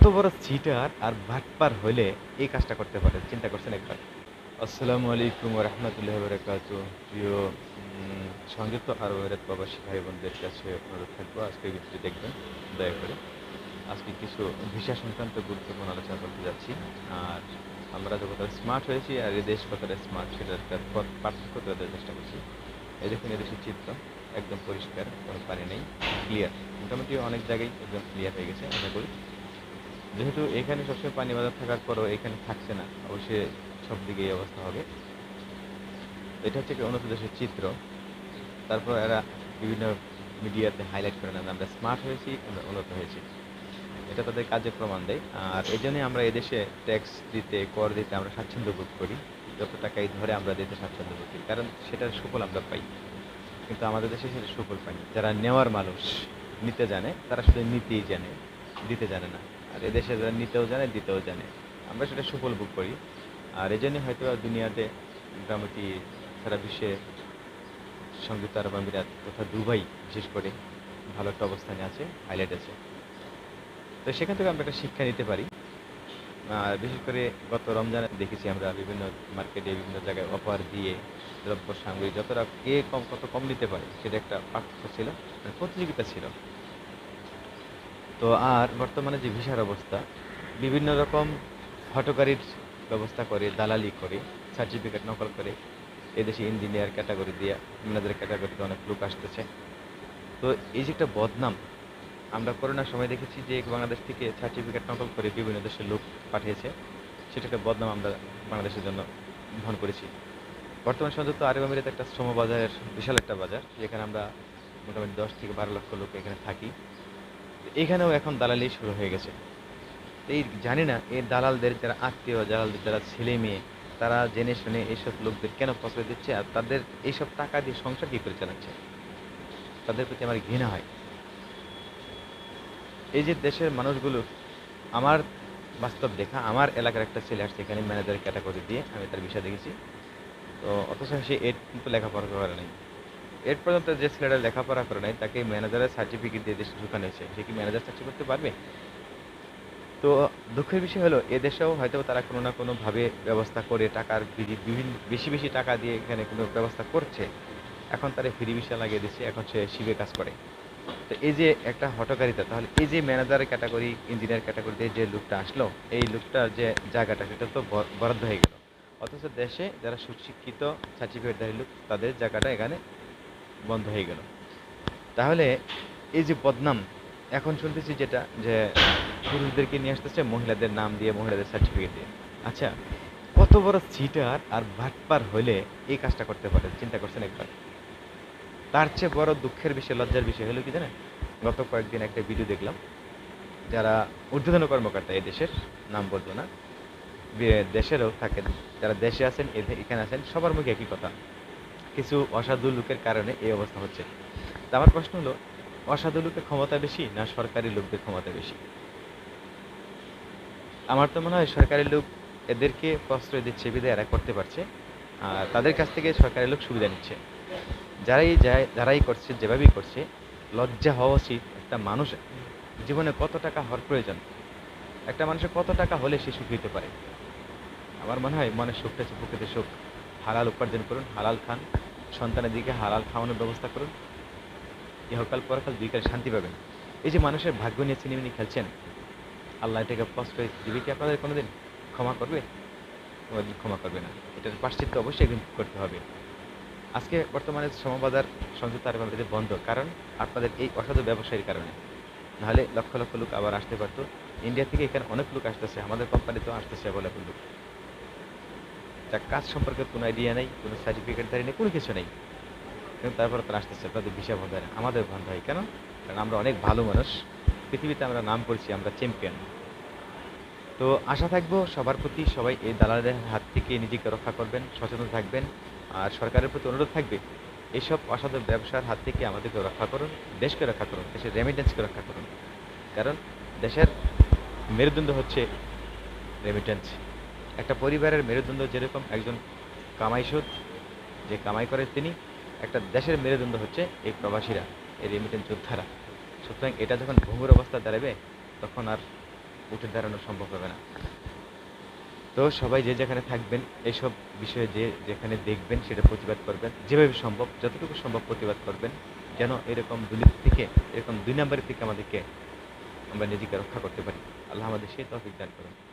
কত বড় চিটার আর ভাটপার হলে এই কাজটা করতে পারে, চিন্তা করছেন একবার। আসসালামু আলাইকুম রহমতুল্লাহ বরকাত প্রিয় সংযুক্ত আরব আমিরাত প্রবাসী ভাই বোনদের কাছে অনুরোধ থাকব, আজকে ভিডিওটি দেখবেন, দয়া করে। আজকে কিছু ভিসা সংক্রান্ত গুরুত্বপূর্ণ আলোচনা করতে যাচ্ছি। আর আমরা যতটা স্মার্ট হয়েছি আর এই দেশ কতটা স্মার্ট সেটার পথ- পার্থক্য ধরার চেষ্টা করছি। এই দেখুন এদেশের চিত্র একদম পরিষ্কার, কোনো পানি নেই ক্লিয়ার মোটামুটি অনেক জায়গায় একদম ক্লিয়ার হয়ে গেছে, আশা করি। যেহেতু এখানে সবসময় পানি বাজার থাকার পরও এখানে থাকছে না, অবশ্যই সব দিকে এই অবস্থা হবে। এটা হচ্ছে কি উন্নত দেশের চিত্র। তারপর এরা বিভিন্ন মিডিয়াতে হাইলাইট করে না আমরা স্মার্ট হয়েছি, আমরা উন্নত হয়েছি। এটা তাদের কাজে প্রমাণ দেয়। আর এই জন্যই আমরা এদেশে ট্যাক্স দিতে, কর দিতে আমরা স্বাচ্ছন্দ্য বোধ করি। যত টাকাই ধরে আমরা দিতে স্বাচ্ছন্দ্য বোধ করি, কারণ সেটার সুফল আমরা পাই। কিন্তু আমাদের দেশে সেটা সুফল পাই যারা নেওয়ার মানুষ, নিতে জানে, তারা শুধু নিতেই জানে। দিতে জানে না। আর এদেশে যারা নিতেও জানে, দিতেও জানে। আমরা সেটা সুফল ভোগ করি। আর এই জন্যই হয়তো দুনিয়াতে মোটামুটি সারা বিশ্বে সংযুক্ত আরব আমিরাত তথা দুবাই বিশেষ করে ভালো একটা অবস্থানে আছে হাইলাইট আছে। তো সেখান থেকে আমরা একটা শিক্ষা নিতে পারি। আর বিশেষ করে গত রমজানে দেখেছি আমরা বিভিন্ন মার্কেটে, বিভিন্ন জায়গায় অফার দিয়ে দ্রব্য সামগ্রী যতটা কে কম, কত কম নিতে পারে, সেটা একটা পার্থক্য ছিল মানে প্রতিযোগিতা ছিল। তো আর বর্তমানে যে ভিসার অবস্থা, বিভিন্ন রকম হটকারীর ব্যবস্থা করে, দালালি করে সার্টিফিকেট নকল করে, এদেশে ইঞ্জিনিয়ার ক্যাটাগরি দিয়ে ম্যানেজার ক্যাটাগরিতে অনেক লোক আসতেছে। তো এই যে একটা বদনাম, আমরা করোনার সময় দেখেছি যে বাংলাদেশ থেকে সার্টিফিকেট নকল করে বিভিন্ন দেশের লোক পাঠিয়েছে। সেটা একটা বদনাম আমরা বাংলাদেশের জন্য বহন করেছি। বর্তমান সংযুক্ত আরব আমিরাত একটা শ্রম বাজারের বিশাল একটা বাজার, যেখানে আমরা মোটামুটি দশ থেকে বারো লক্ষ লোক এখানে থাকি। এখানেও এখন দালালি শুরু হয়ে গেছে। এই জানি না, এই দালালদের যারা আত্মীয়, দালালদের যারা ছেলে মেয়ে, তারা জেনে শুনে এইসব লোকদের কেন প্রশ্রয় দিচ্ছে আর তাদের এইসব টাকা দিয়ে সংসার কী করে চালাচ্ছে? তাদের প্রতি আমার ঘৃণা হয়। এই যে দেশের মানুষগুলো, আমার বাস্তব দেখা, আমার এলাকার একটা ছেলে আসছে এখানে ম্যানেজার ক্যাটাগরি দিয়ে, আমি তার বিষয় দেখেছি। তো অথচ সে এর কিন্তু লেখাপড়া করে নাই। এড পর্যন্ত যে ছেলেটা লেখাপড়া করে নাই, তাকে ম্যানেজারের সার্টিফিকেট দিয়ে দেশে ঢুকানো হয়েছে। সে কি ম্যানেজার চাকরি করতে পারবে? তো দুঃখের বিষয় হলো এদেশেও হয়তো তারা কোনো না কোনোভাবে ব্যবস্থা করে টাকার বিভিন্ন বেশি বেশি টাকা দিয়ে এখানে কোনো ব্যবস্থা করছে। এখন তারা ফ্রি ভিসা লাগিয়ে দিচ্ছে, এখন সে শিবে কাজ করে। তো এই যে একটা হটকারিতা তাহলে এই যে ম্যানেজার ক্যাটাগরি ইঞ্জিনিয়ার ক্যাটাগরিতে যে লোকটা আসলো, এই লোকটার যে জায়গাটা, সেটা তো বরাদ্দ হয়ে গেল। অথচ দেশে যারা সুশিক্ষিত সার্টিফিকেটধারী লোক, তাদের জায়গাটা এখানে বন্ধ হয়ে গেল। তাহলে এই যে বদনাম এখন শুনতেছি যেটা, যে পুরুষদেরকে নিয়ে আসতেছে, মহিলাদের নাম দিয়ে মহিলাদের সার্টিফিকেট দিয়ে। আচ্ছা কত বড় চিটার আর ভাটপার হলে এই কাজটা করতে পারে, চিন্তা করছেন একবার? তার চেয়ে বড় দুঃখের বিষয়, লজ্জার বিষয় হলো কি জানেন? গত কয়েকদিন একটা ভিডিও দেখলাম, যারা ঊর্ধ্বতন কর্মকর্তা, এই দেশের নাম বলব না দেশেরও থাকেন, যারা দেশে আছেন এখানে আছেন, সবার মুখে একই কথা। কিছু অসাধু লোকের কারণে এই অবস্থা হচ্ছে। আমার প্রশ্ন হলো, অসাধু লোকের ক্ষমতা বেশি না সরকারি লোকদের ক্ষমতা বেশি? আমার তো মনে হয় সরকারি লোক এদেরকে প্রশ্রয় দিচ্ছে বিধায় এরা করতে পারছে, আর তাদের কাছ থেকে সরকারি লোক সুবিধা নিচ্ছে। যারাই যায়, যারাই করছে, যেভাবেই করছে, লজ্জা হওয়া উচিত একটা মানুষ জীবনে কত টাকা হওয়ার প্রয়োজন? একটা মানুষের কত টাকা হলে সে সুখ হতে পারে? আমার মনে হয় মনের সুখটা হচ্ছে প্রকৃতির সুখ। হালাল উপার্জন করুন, হালাল খান। সন্তানের দিকে হালাল খাওয়ানোর ব্যবস্থা করুন। ইহকাল পরকাল দুই কাল শান্তি পাবেন। এই যে মানুষের ভাগ্য নিয়ে চিনিমিনি খেলছেন, আল্লাহ এটাকে প্রশ্রয় দিবে কি আপনাদের কোনোদিন? ক্ষমা করবে? কোনোদিন ক্ষমা করবে না। এটার পাশ্চিত্য অবশ্যই একদিন করতে হবে। আজকে বর্তমানে শ্রমবাজার সংযুক্ত আরব আমিরাতে বন্ধ। কারণ আপনাদের এই অসাধু ব্যবসায়ীর কারণে। নাহলে লক্ষ লক্ষ লোক আবার আসতে পারতো। ইন্ডিয়া থেকে এখানে অনেক লোক আসতেছে, আমাদের কোম্পানিতেও আসতেছে অ্যাভেলেবল লোক যার কাজ সম্পর্কে কোনো আইডিয়া নেই, কোনো সার্টিফিকেট ধারি নেই, কোনো কিছু নেই। কিন্তু তারপরে তারা আসতেছে, তাদের ভিসা বন্ধ হয় না, আমাদের বন্ধ হয়, কেন? কারণ আমরা অনেক ভালো মানুষ, পৃথিবীতে আমরা নাম করছি, আমরা চ্যাম্পিয়ন তো আশা থাকব সবার প্রতি সবাই এই দালালের হাত থেকে নিজেকে রক্ষা করবেন, সচেতন থাকবেন, আর সরকারের প্রতি অনুরোধ থাকবে, এইসব অসাধু ব্যবসার হাত থেকে আমাদেরকে রক্ষা করুন, দেশকে রক্ষা করুন, দেশের রেমিটেন্সকে রক্ষা করুন। কারণ দেশের মেরুদণ্ড হচ্ছে রেমিটেন্স একটা পরিবারের মেরুদণ্ড যেরকম একজন কামাই সুদ, যে কামাই করে তিনি, একটা দেশের মেরুদণ্ড হচ্ছে এই প্রবাসীরা, এই রেমিটেন্স যোদ্ধারা। সুতরাং এটা যখন ভঙ্গুর অবস্থা দাঁড়াবে, তখন আর উঠে দাঁড়ানো সম্ভব হবে না। তো সবাই যে যেখানে থাকবেন এইসব বিষয়ে যে যেখানে দেখবেন, সেটা প্রতিবাদ করবেন। যেভাবে সম্ভব, যতটুকু সম্ভব প্রতিবাদ করবেন, যেন এরকম দুর্নীতি থেকে, এরকম দুই নম্বরের থেকে আমাদেরকে আমরা নিজেকে রক্ষা করতে পারি। আল্লাহ আমাদের সেই তফিক দান করুন।